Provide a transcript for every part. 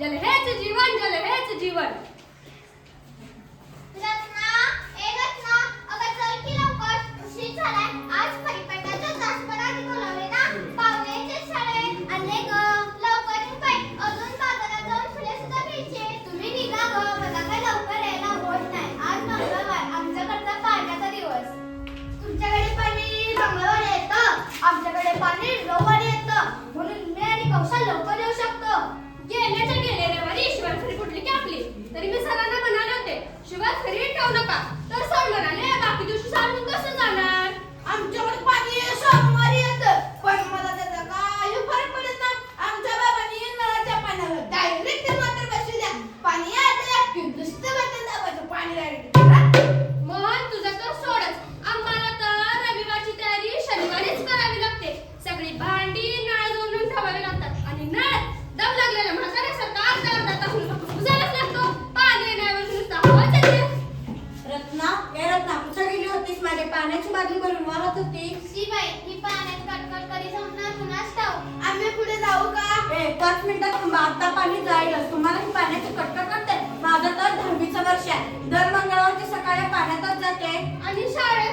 जल हेच जीवन जल हेच जीवन. रत्ना ए लवकर. मला काय लवकर यायला होत नाही. आज मंगळवार. आमच्याकडचा पाण्याचा दिवस. तुमच्याकडे पाणी मंगळवारी येतं. आमच्याकडे पाणी रविवारी येतं. म्हणून मी आणि कौशल लवकर पाण्यात कटकट आम्ही पुढे जाऊ का? आता पाणी तुम्हाला पाण्याची कटकट करते. तर वर्ष आहे. दर मंगळवारची सकाळी पाण्यातच जाते. आणि शाळेत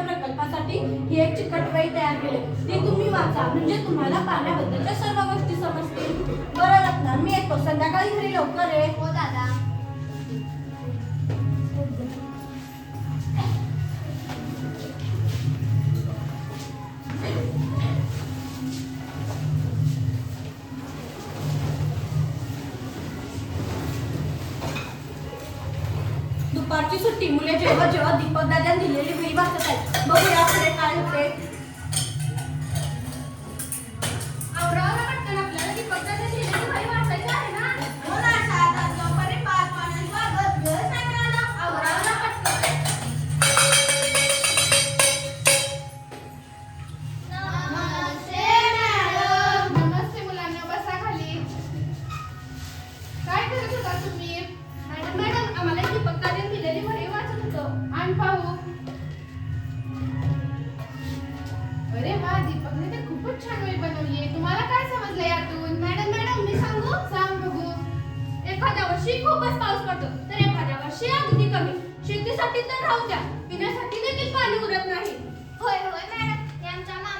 या प्रकल्पासाठी ही एक चिकटवाई तयार केली. ती तुम्ही वाचा. म्हणजे तुम्हाला पाण्याबद्दलच्या सर्व गोष्टी समजतील. बरं रत्ना मी येतो. संध्याकाळी घरी लवकर आहे हो दादा. दुपारची सुट्टी. मुले जेव्हा जेव्हा दीपक दादा दिलेली वेळी वाचत आहेत. बघूया पुढे काय होते वर्षी खूपच पाऊस पडतो. तर एखाद्या वर्षी अगदी कमी. शेतीसाठी तर राहू द्या. पिण्यासाठी देखील पाणी उरत नाही. होय होय मॅडम. यांच्या मामा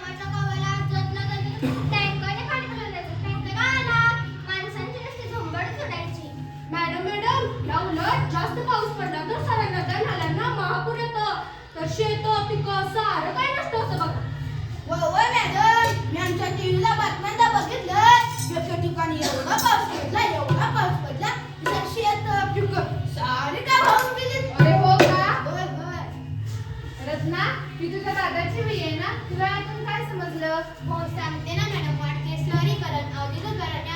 काय समजलं? हो, सांगते ना मॅडम वाढते शहरीकरण औद्योगिकरण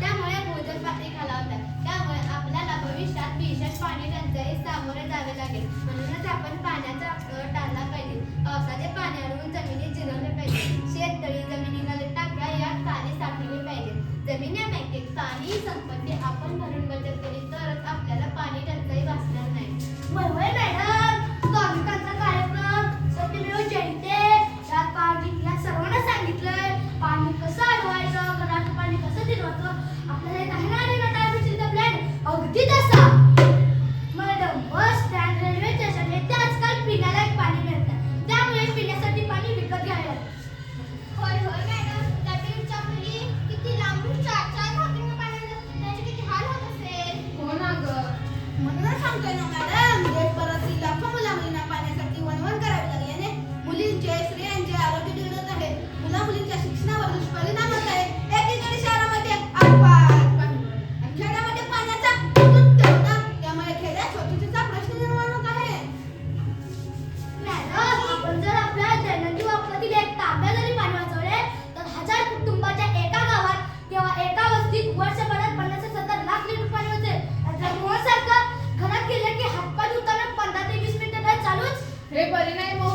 त्यामुळे भूजल पातळी खालावतात त्यामुळे आपल्याला भविष्यात भीषण पाणी त्यांचे सामोरे जावे लागेल. म्हणून Huwag ka na Senhor, e